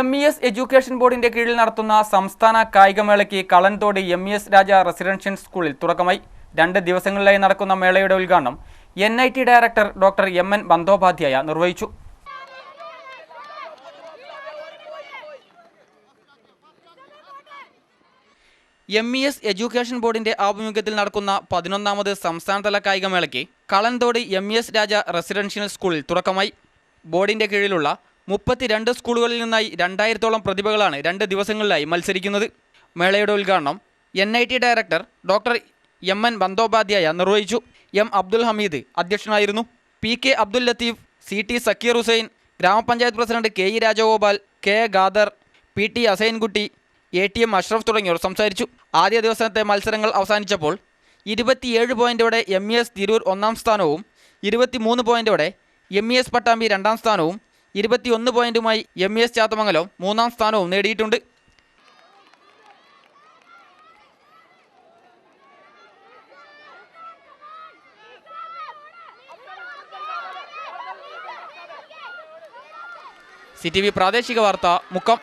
M E S education ബോർഡിന്റെ കീഴിൽ നടത്തുന്ന സംസ്ഥാന കായികമേളയ്ക്ക് Kalanthode M E S Raja residential സ്കൂളിൽ തുടക്കമായി. രണ്ട് ദിവസങ്ങളിലായി നടക്കുന്ന മേളയുടെ ഉദ്ഘാടനം N I T director doctor M N Bandopadhyay നിർവഹിച്ചു. എം ഇ എസ് എഡ്യൂക്കേഷൻ ബോർഡിന്റെ ആഭിമുഖ്യത്തിൽ നടക്കുന്ന പതിനൊന്നാമത് സംസ്ഥാനതല കായികമേളയ്ക്ക് Kalanthode M E S Raja residential സ്കൂളിൽ തുടക്കമായി. ബോർഡിന്റെ കീഴിലുള്ള മുപ്പത്തിരണ്ട് സ്കൂളുകളിൽ നിന്നായി രണ്ടായിരത്തോളം പ്രതിഭകളാണ് രണ്ട് ദിവസങ്ങളിലായി മത്സരിക്കുന്നത്. മേളയുടെ ഉദ്ഘാടനം N I T director doctor M N Bandopadhyay നിർവഹിച്ചു. എം അബ്ദുൽ ഹമീദ് അധ്യക്ഷനായിരുന്നു. P K Abdul Latheef C T Zakir Hussain ഗ്രാമപഞ്ചായത്ത് president K E Rajagopal K Khader P T Asainkutty A T M Ashraf തുടങ്ങിയവർ സംസാരിച്ചു. ആദ്യ ദിവസത്തെ മത്സരങ്ങൾ അവസാനിച്ചപ്പോൾ ഇരുപത്തിയേഴ് പോയിന്റോടെ എം ഇ എസ് തിരൂർ ഒന്നാം സ്ഥാനവും ഇരുപത്തിമൂന്ന് പോയിന്റോടെ എം ഇ എസ് പട്ടാമ്പി രണ്ടാം സ്ഥാനവും ഇരുപത്തിയൊന്ന് പോയിന്റുമായി എം എസ് ചാത്തമംഗലം മൂന്നാം സ്ഥാനവും നേടിയിട്ടുണ്ട്. സി ടി വി പ്രാദേശിക വാർത്ത മുക്കം.